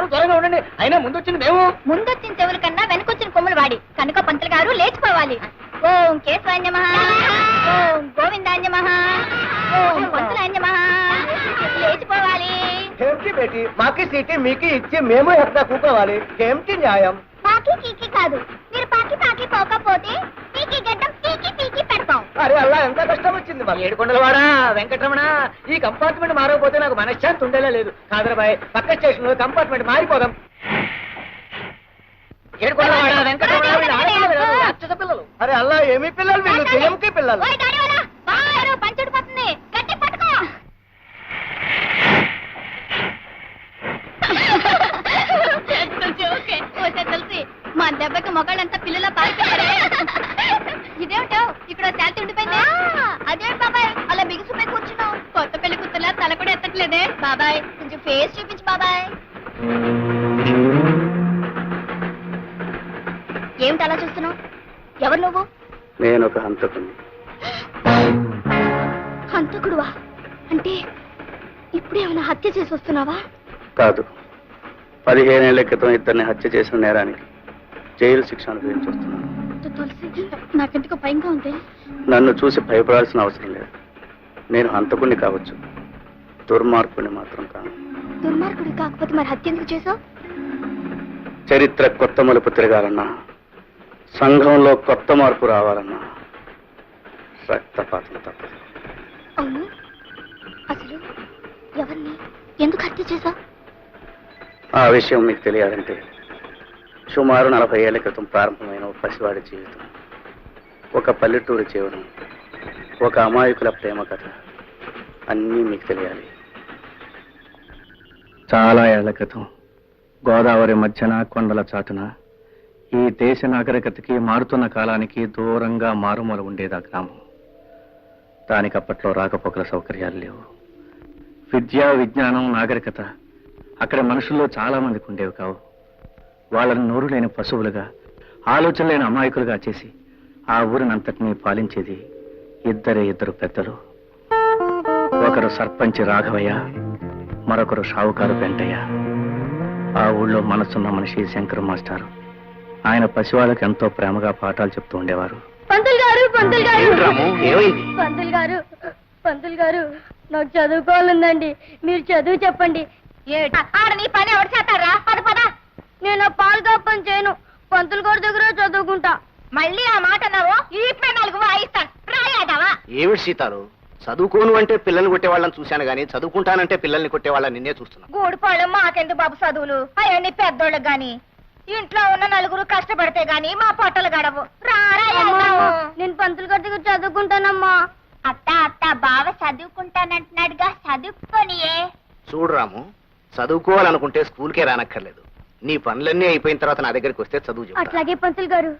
ఉన్నారు త్వరగా ఉండండి. అయినా ముందు వచ్చింది మేము. ముందొచ్చిన చెవుల కన్నా వెనకొచ్చిన కొమ్ములు వాడి. కనుక పంతులు గారు లేచిపోవాలి. ఓం కేశవాన్యమ ఓం గోవిందాన్యమ ఓం పంతులాన్యమ లేచిపోవాలి. ఏమిటి బేటి మాకి సీటీ మీకు ఇచ్చి మేము ఎక్కడ కూకోవాలి? ఏమిటి న్యాయం. పాకి కీకి కాదు. మీరు పాకి పాకి పోకపోతే గడ్డం అరే అలా ఎంత కష్టం వచ్చింది మాకు. ఏడుకొండలవాడా వెంకటరమణ ఈ కంపార్ట్మెంట్ మారకపోతే నాకు మనశ్శాంతి ఉండేలా లేదు. కాదరబాయ్ పక్క స్టేషన్లో కంపార్ట్మెంట్ మారిపోదాం. ఏడుకొండలవాడా వెంకటరమణ వీళ్ళు ఆడపిల్లలు కాదు, రాక్షస పిల్లలు అరే అలా ఏమి పిల్లలు వీళ్ళు? పిల్లలు. ఎత్తట్లేదే బాబాయ్. కొంచెం ఫేస్ చూపించు బాబాయ్. ఏమిటి అలా చూస్తున్నావు? ఎవరు నువ్వు? నేను ఒక హంతకుని హంతకుడువా? అంటే ఇప్పుడేమైనా హత్య చేసి వస్తున్నావా? కాదు. పదిహేనేళ్ళ క్రితం ఇద్దరిని హత్య చేసిన నేరానికి జైలు శిక్ష అనుభవించి వస్తున్నాను. తులసి నాకెందుకో భయంగా ఉంది. నన్ను చూసి భయపడాల్సిన అవసరం లేదు. నేను హంతకుణ్ణి కావచ్చు. దుర్మార్గుని మాత్రం కాను. దుర్మార్గుడు కాకపోతే మరి హత్య ఎందుకు చేసావు చరిత్ర కొత్త మలుపు తిరగాలన్నా సంఘంలో కొత్త మార్పు రావాలన్నా రక్తపాతం తప్పదు. అవును. అసలు ఎవరిని ఎందుకు హత్య చేసావు ఆ విషయం మీకు తెలియాలంటే సుమారు నలభై ఏళ్ళ క్రితం ప్రారంభమైన ఒక పసివాడి జీవితం. ఒక పల్లెటూరు జీవనం ఒక అమాయకుల ప్రేమ కథ అన్నీ మీకు తెలియాలి. చాలా ఏళ్ళ క్రితం గోదావరి మధ్యన కొండల చాటున ఈ దేశ నాగరికతకి మారుతున్న కాలానికి దూరంగా మారుమూల ఉండేది ఆ గ్రామం. దానికి అప్పట్లో రాకపోకల సౌకర్యాలు లేవు. విద్య విజ్ఞానం నాగరికత అక్కడ మనుషుల్లో చాలా మందికి ఉండేవి కావు. వాళ్ళని నోరు లేని పశువులుగా ఆలోచన లేని అమాయకులుగా చేసి ఆ ఊరినంతటినీ పాలించేది ఇద్దరే ఇద్దరు పెద్దలు. ఒకరు సర్పంచ్ రాఘవయ్య మరొకరు షావుకారు వెంటయ్య. ఆ ఊళ్ళో మనసున్న మనిషి శంకర్ మాస్టారు. ఆయన పసివాళ్ళకి ఎంతో ప్రేమగా పాఠాలు చెప్తూ ఉండేవారు. పంతులు గారు పంతులు గారు. పంతులు గారు పంతులు గారు నాకు చదువుకోవాలందండి. మీరు చదువు చెప్పండి. ఆడ నీ పని ఎవరు చేస్తారా పద పద. నేను పాలు కప్పని చేయను. పంతులు గారి దగ్గర చదువుకుంటా. మళ్ళీ ఆ మాట అన్నావు? ఈ నాలుగు వాయిస్తాను. రాయాదావా ఏమిటి సీతారు చదువుకోను అంటే పిల్లల్ని కొట్టే వాళ్ళని చూశాను గానీ చదువుకుంటానంటే పిల్లల్ని కొట్టే వాళ్ళని నిన్నే చూస్తున్నా గూడిపాళెం మాకెందుకు బాబు చదువులు? అవన్నీ పెద్దోళ్ళకి గాని ఇంట్లో ఉన్న నలుగురు కష్టపడితే గాని మా పొట్టలు గడవు. నేను పంతులు గారి దగ్గర చదువుకుంటానమ్మా. అత్త అత్త బావ చదువుకుంటానంటున్నాడుగా చదువుకోనియే. చూడు రాము చదువుకోవాలనుకుంటే స్కూల్కే రానక్కర్లేదు. నీ పనులన్నీ అయిపోయిన తర్వాత నా దగ్గరికి వస్తే చదువు చెప్తా. అట్లాగే పంతులు గారు.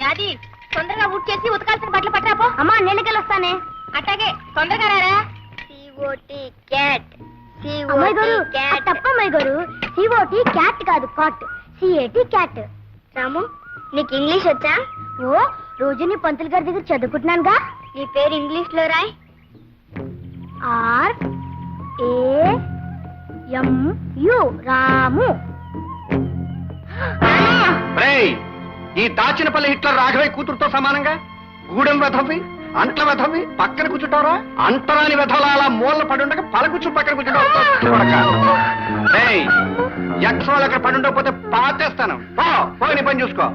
యాది తొందరగా ఊట్ చేసి ఉతకాల్సిన బట్టలు పట్టరాపో అమ్మా నీళ్ళకెళ్ళి వస్తానే అట్లాగే తొందరగా రారా. క్యాట్ అమ్మాయి గారు తప్ప అమ్మాయి గారు. సిఓటి క్యాట్ కాదు cot C A T cat Ramu నీకు ఇంగ్లీష్ వచ్చా? ఓ రోజు నీ పంతులు గారి దగ్గర చదువుకుంటున్నానుగా. నీ పేరు ఇంగ్లీష్లో Roy. R A M U Ramu. ఈ దాచినపల్లి హిట్లర్ రాఘవయ్య కూతురుతో సమానంగా? గూడెం వెధవి అంట్ల వెధవి పక్కన కూర్చుంటారా అంటరాని వెధవల అలా మూల పడుండగా పల కూర్చుని పక్కన కూర్చుంటావు. ఎక్స్ వాళ్ళు అక్కడ పడి ఉండకపోతే పాతేస్తాను. పో పోయి నీ పని చూసుకో.